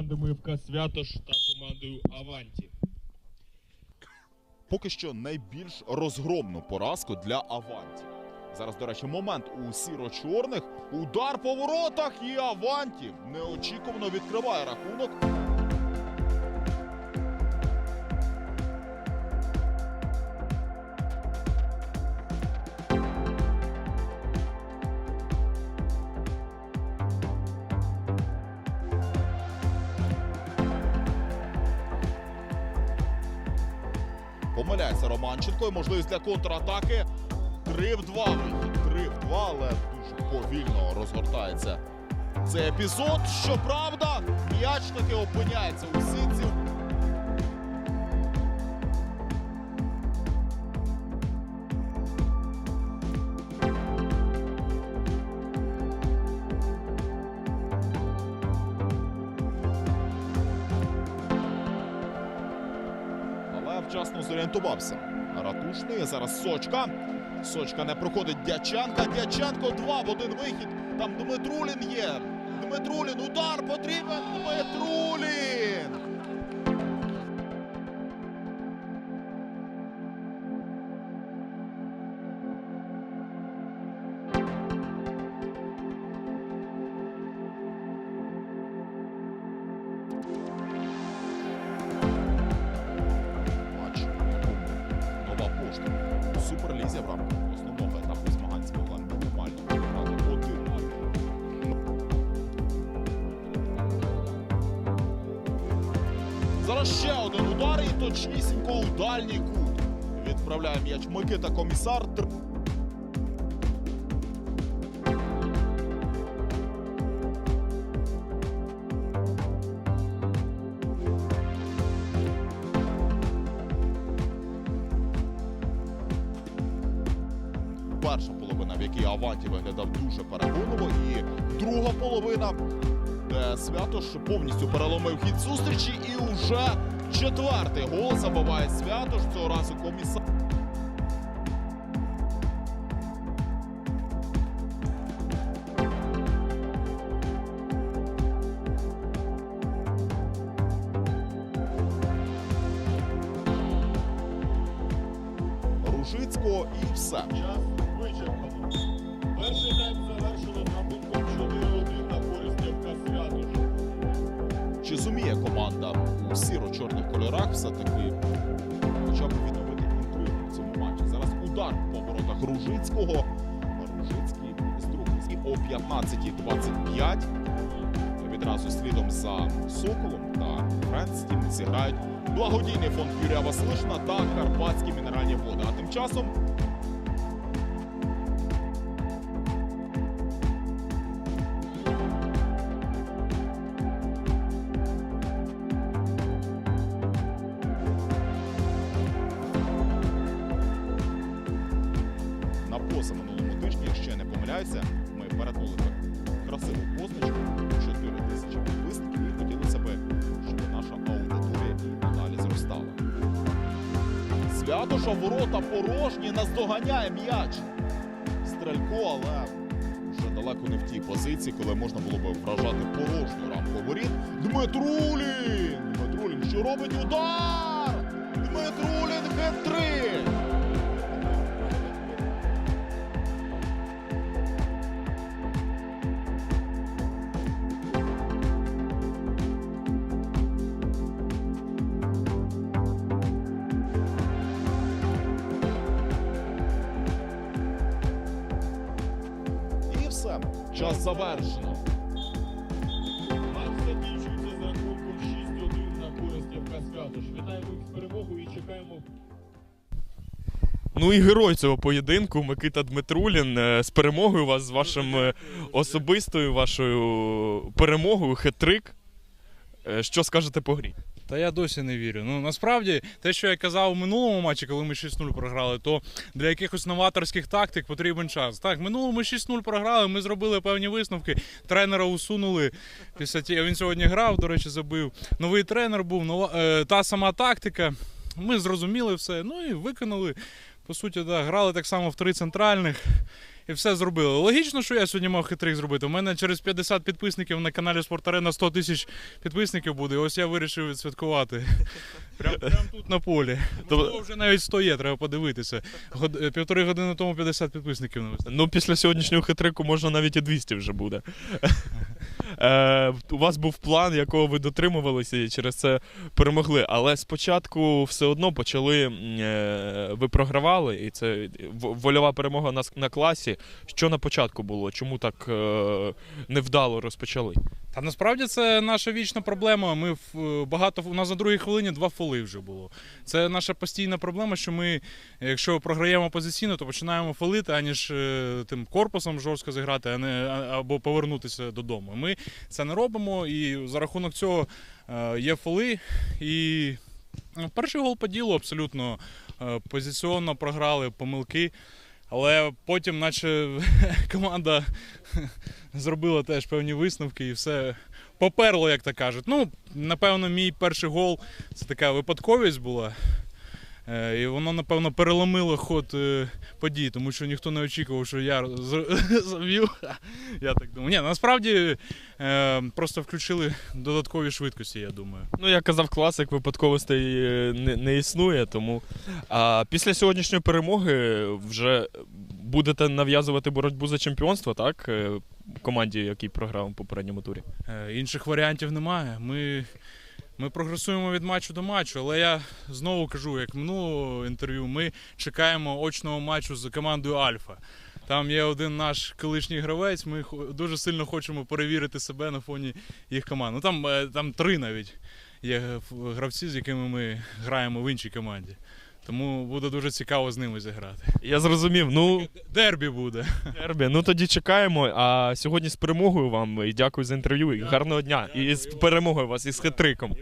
Командами ФК Святош та командою Аванті. поки що найбільш розгромну поразку для Аванті. Зараз, до речі, момент у сіро-чорних. Удар по воротах і Аванті неочікувано відкриває рахунок. Помиляється Романченко і можливість для контратаки. 3 в 2 вихід. 3 в 2, але дуже повільно розгортається цей епізод. Щоправда, м'яч таки опиняється у сітці. Вчасно зорієнтувався. Ратушний. Зараз Сочка. Сочка не проходить Дячанка. Дячанко 2 в один вихід. Там Дмитрулін є. Дмитрулін. Удар потрібен. Дмитрулін. Нова. У Суперлізі в рамках основного етапу змагань з Мілан мінімально грали один Зараз ще один удар і точнісінько у дальній кут. Відправляє м'яч Микита Комісар. Перша половина, в якій Аванті виглядав дуже переконливо, і друга половина, де Святош повністю переломив хід зустрічі, і уже четвертий гол забиває Святош. Цього разу комісар. Ружицького і все. Чи зуміє команда у сіро-чорних кольорах все-таки хоча б відновити інтригу в цьому матчі? Зараз удар по воротах Ружицького. Ружицький і о 15.25 відразу слідом за Соколом та Френстім зіграють благодійний фонд Юрія Василишина та Карпатські мінеральні води. А тим часом помиляюся, ми перетнули красиву позначку 4 тисячі підписників і хотілося б, щоб наша аудиторія і надалі зростала. Святоша ворота порожні, наздоганяє м'яч. Стрелько, але вже далеко не в тій позиції, коли можна було б вражати порожню рамку воріт. Дмитрулін! Дмитрулін, що робить удар! Дмитрулін хет-трик! Час завершено. Матч закінчується з рахунком 6-1 на користь ФК Святош. Вітаємо їх з перемогою і чекаємо. Ну і герой цього поєдинку Микита Дмитрулін. Е, З перемогою вас, з вашим е, особистою вашою перемогою, хет-трик. Е, Що скажете по грі? Та я досі не вірю. Ну насправді, те, що я казав у минулому матчі, коли ми 6-0 програли, то для якихось новаторських тактик потрібен час. Так, минулому 6-0 програли, ми зробили певні висновки. Тренера усунули. Після ті... Він сьогодні грав, до речі, забив. Новий тренер був, нова... е, та сама тактика. Ми зрозуміли все. Ну і виконали. По суті, да, грали так само в три центральних. І все зробили. Логічно, що я сьогодні мав хитрик зробити. У мене через 50 підписників на каналі Спортарена 100 тисяч підписників буде. І ось я вирішив відсвяткувати. Прям, прям тут на полі. Можливо, вже навіть 100 є, треба подивитися. Год... е, Півтори години тому 50 підписників не вистачило. Ну, після сьогоднішнього хитрику можна навіть і 200 вже буде. Е, у вас був план, якого ви дотримувалися і через це перемогли. Але спочатку все одно почали. Е, ви програвали, і це вольова перемога на, на класі. Що на початку було? Чому так е, невдало розпочали? Та насправді це наша вічна проблема. Ми в- багато у нас на другій хвилині два фоли вже було. Це наша постійна проблема, що ми, якщо програємо позиційно, то починаємо фолити, аніж е, тим корпусом жорстко зіграти, а не або повернутися додому. Ми це не робимо, і за рахунок цього е, є фоли. І ну, перший гол по ділу абсолютно е, позиційно програли помилки. Але потім, наче команда зробила теж певні висновки і все поперло, як то кажуть. Ну, напевно, мій перший гол це така випадковість була. Е, І воно, напевно, переломило ход е, подій, тому що ніхто не очікував, що я з- Я так думаю. Ні, насправді е, просто включили додаткові швидкості, я думаю. Ну, як казав класик, випадковостей не, не існує. Тому а після сьогоднішньої перемоги вже будете нав'язувати боротьбу за чемпіонство, так? Команді, який програв у попередньому турі. Інших варіантів немає. Ми, ми прогресуємо від матчу до матчу, але я знову кажу, як минулого інтерв'ю, ми чекаємо очного матчу з командою Альфа. Там є один наш колишній гравець. Ми дуже сильно хочемо перевірити себе на фоні їх команд. Ну там, е, там три навіть є гравці, з якими ми граємо в іншій команді. Тому буде дуже цікаво з ними зіграти. Я зрозумів. Ну, Дербі буде. Дербі, ну тоді чекаємо. А сьогодні з перемогою вам і дякую за інтерв'ю. І гарного дня. І з перемогою вас, і з хитриком.